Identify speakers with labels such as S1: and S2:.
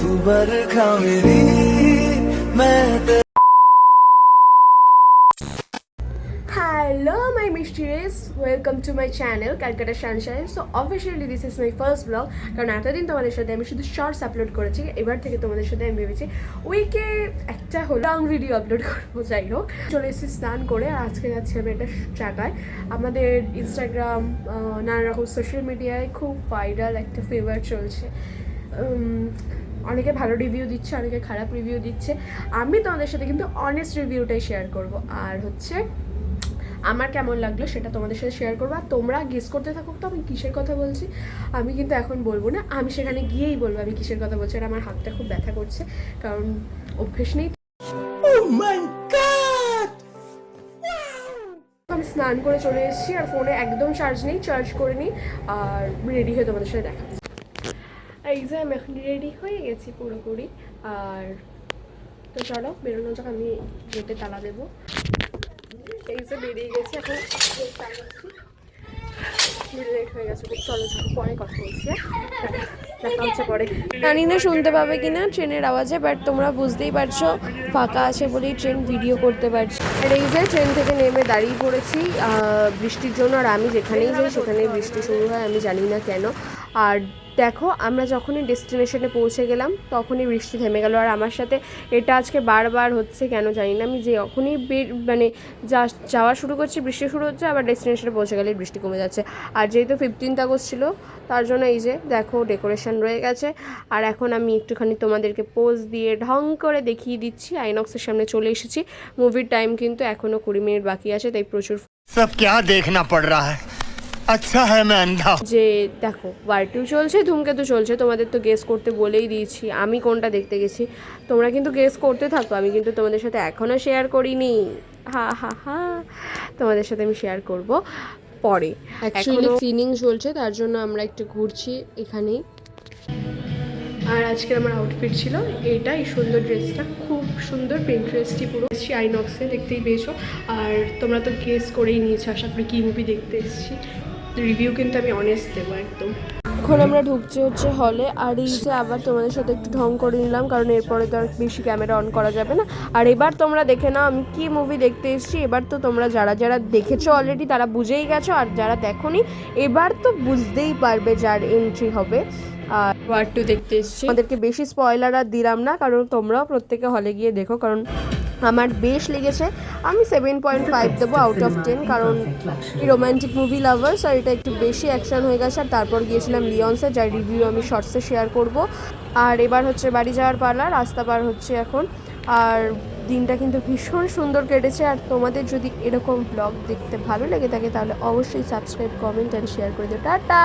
S1: तू बरखा मेरी मैं तेरा
S2: hello my mysterious welcome to my channel Calcutta sunshine so officially this is my first blog কারণ এতদিন তোমাদের সাথে আমি শুধু শর্টস আপলোড করেছি এবার থেকে তোমাদের সাথে আমি ভেবেছি উইকে একটা হলো লং ভিডিও আপলোড করবো যাই হোক চলে এসেছি স্নান করে আর আজকে যাচ্ছি আমি একটা জায়গায় আমাদের ইনস্টাগ্রাম নানা রকম সোশ্যাল মিডিয়ায় খুব ভাইরাল একটা ফেভার চলছে উম, অনেকে ভালো রিভিউ দিচ্ছে অনেকে খারাপ রিভিউ দিচ্ছে। আমি তোমাদের সাথে কিন্তু অনেস্ট রিভিউটাই শেয়ার করব। আর হচ্ছে আমার কেমন লাগল সেটা তোমাদের সাথে শেয়ার করব। আর তোমরা গেস করতে থাকো তো আমি কিসের কথা বলছি? আমি কিন্তু এখন বলব না আমি সেখানে গিয়েই বলব আমি কিসের কথা বলছি। আর আমার হাতটা খুব ব্যথা করছে কারণ অভ্যেস নেই। আমি স্নান করে চলে এসেছি আর ফোনে একদম চার্জ নেই চার্জ করে নিই আর রেডি হয়ে তোমাদের সাথে দেখা আমি এখন রেডি হয়ে গেছি পুরোপুরি। আর তো চলো বেরোনো যাক আমি গেটে তালা দেবো। এই যে বেরিয়ে গেছি এখন। লেট হয়ে গেছে। চলো চলো পরে কথা বলছি হ্যাঁ? দেখা হচ্ছে পরে। জানি না শুনতে পাবে কিনা ট্রেনের আওয়াজে বাট তোমরা বুঝতেই পারছ ফাঁকা আছে বলেই ট্রেন ভিডিও করতে পারছি। আর এই যে ট্রেন থেকে নেমে দাঁড়িয়ে পড়েছি বৃষ্টির জন্য আর আমি যেখানেই যাই সেখানেই বৃষ্টি শুরু হয় আমি জানি না কেন। আর দেখো আমরা যখনই ডেস্টিনেশনে পৌঁছে গেলাম তখনই বৃষ্টি থেমে গেল আর আমার সাথে এটা আজকে বারবার হচ্ছে কেন জানি না আমি যে যখনই বের মানে যা যাওয়া শুরু করছি বৃষ্টি শুরু হচ্ছে আবার ডেস্টিনেশনে পৌঁছে গেলেই বৃষ্টি কমে যাচ্ছে আর যেহেতু ফিফটিন্থ আগস্ট ছিল তার জন্য এই যে দেখো ডেকোরেশন রয়ে গেছে আর এখন আমি একটুখানি তোমাদেরকে পোজ দিয়ে ঢং করে দেখিয়ে দিচ্ছি আইনক্সের সামনে চলে এসেছি মুভির টাইম কিন্তু এখনও কুড়ি মিনিট বাকি আছে তাই প্রচুর
S3: सब क्या देखना पड़ रहा है আচ্ছা হ্যাঁ
S2: যে দেখো ভার্টিউ চলছে ধূমকেতু চলছে তোমাদের তো গেস করতে বলেই দিয়েছি আমি কোনটা দেখতে গেছি। তোমরা কিন্তু গেস করতে থাকো আমি কিন্তু তোমাদের সাথে এখনও শেয়ার করিনি। হা হা হা তোমাদের সাথে আমি শেয়ার করব পরে। অ্যাকচুয়ালি ক্লিনিং চলছে তার জন্য আমরা একটু ঘুরছি এখানেই। আর আজকের আমার আউটফিট ছিল এটা এই সুন্দর ড্রেসটা খুব সুন্দর প্রিন্টারেস্টই পুরো। এসেছি আইনক্সে দেখতেই পেয়েছ। আর তোমরা তো গেস করেই নিয়েছো আশা করি কী মুভি দেখতে এসেছি। রিভিউ কিন্তু আমি অনেস্ট দেবো একদম। এখন আমরা ঢুকছি হচ্ছে হলে আর এই যে আবার তোমাদের সাথে একটু ঢং করে নিলাম কারণ এরপরে তো আর বেশি ক্যামেরা অন করা যাবে না। আর এবার তোমরা দেখে নাও আমি কি মুভি দেখতে এসেছি। এবার তো তোমরা যারা যারা দেখেছ অলরেডি তারা বুঝেই গেছো আর যারা দেখোনি এবার তো বুঝতেই পারবে যার এন্ট্রি হবে। আর ওয়ার টু দেখতে এসেছি। আমাদেরকে বেশি স্পয়লার আর দিলাম না কারণ তোমরাও প্রত্যেকে হলে গিয়ে দেখো কারণ আমার বেশ লেগেছে। আমি সেভেন পয়েন্ট ফাইভ দেবো আউট অফ টেন কারণ রোম্যান্টিক মুভি লাভার্স আর এটা একটু বেশি অ্যাকশন হয়ে গেছে। আর তারপর গিয়েছিলাম লিওন্সে যার রিভিউ আমি শর্টসে শেয়ার করব। আর এবার হচ্ছে বাড়ি যাওয়ার পালা, রাস্তা পার হচ্ছে এখন। আর দিনটা কিন্তু ভীষণ সুন্দর কেটেছে। আর তোমাদের যদি এরকম ব্লগ দেখতে ভালো লেগে থাকে, তাহলে অবশ্যই সাবস্ক্রাইব কমেন্ট অ্যান্ড শেয়ার করে দিও। টাটা!